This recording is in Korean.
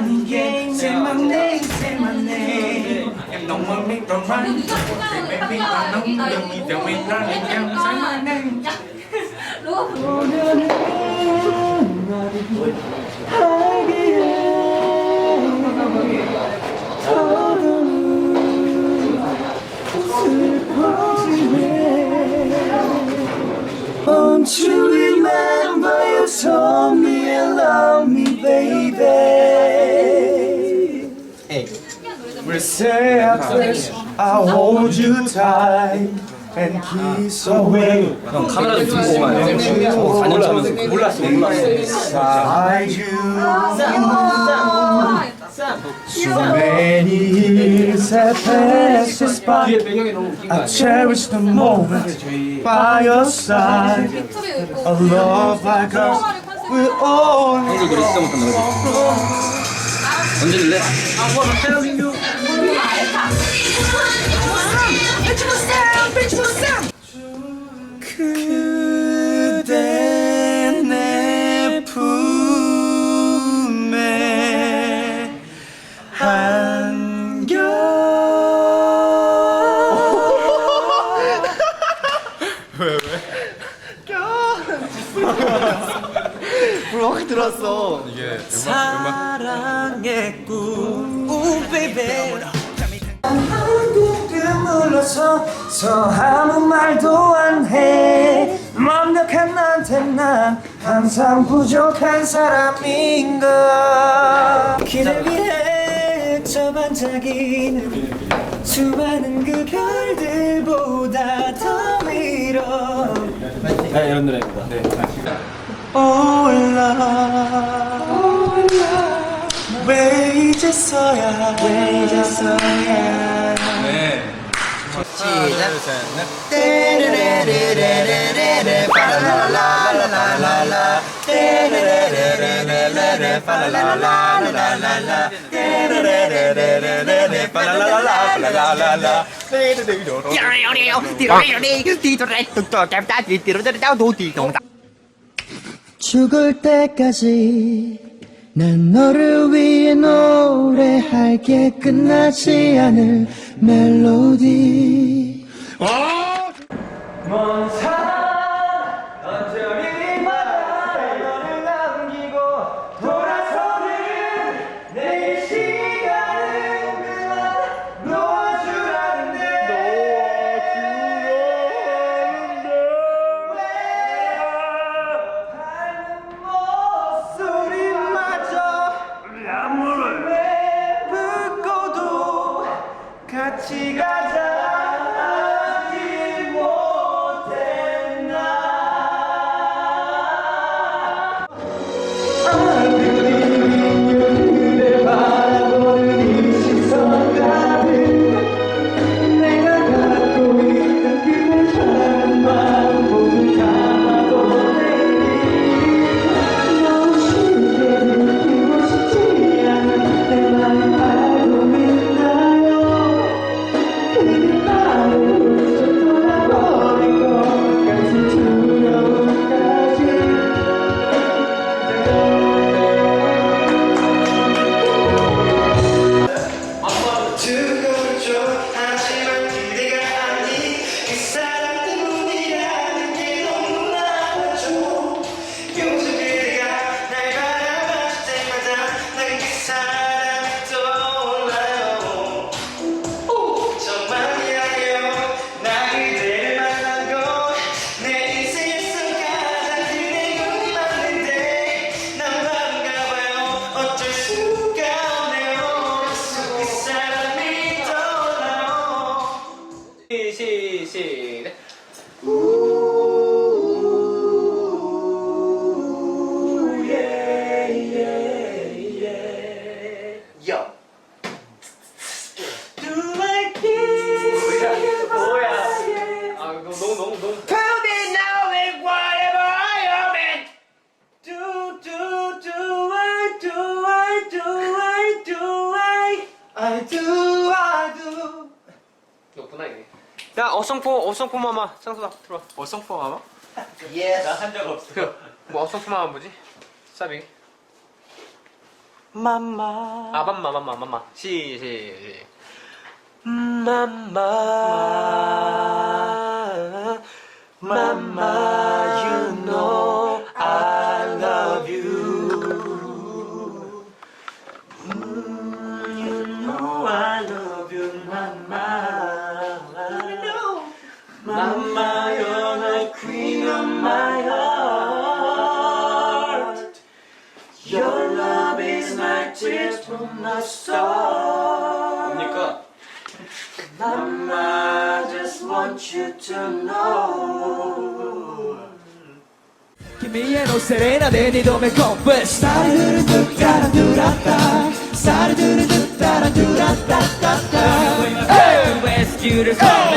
running game Say my name say my name Em don't want me to run Baby I know you don't need to wait running game Say my name Won't you remember you told me you love me, baby? We say after I hold you tight and kiss away. 형 카메라 좀 들고 가요. 저 4년 차면서 몰랐어 몰랐어. Beside you. So many years have passed us by. I cherish the moment by your side. A love like us will always. 형들 노래 진짜 못한다 그지? 던질래? 그대 내 품에 안겨 불확 들었어. 사랑의 꿈. 오, 베이 베 한국을 물러서 서 아무 말도 안해 완벽한 나한테 난 항상 부족한 사람인가 길을 위해 저 반짝이는 수많은 그 별들보다 더 위로 네 이런 노래입니다. 네. 올라 올라 왜 이제서야 왜 이제서야 네. 떼레레레레레레레 파라라라라라라라 죽을 때까지 난 너를 위해 노래할게 끝나지 않을 멜로디. 먼 사랑 I do I do. 없구나 이게. 야 어성포 어성포 마마 창소다 들어와 어성포 마마? 예스. 나한 적 없어. 그뭐 어성포 마마 뭐지? 사비 맘마 아 맘마 맘마 맘마 시, 시, 시. 맘마 맘마 mama Mama you're the queen of my heart Your love is like tears from the stars 뭡니까? Mama, I just want you to know. Che mi no serena de ni dove confess Stare dure tu cara durata Stare dure tu students. Oh!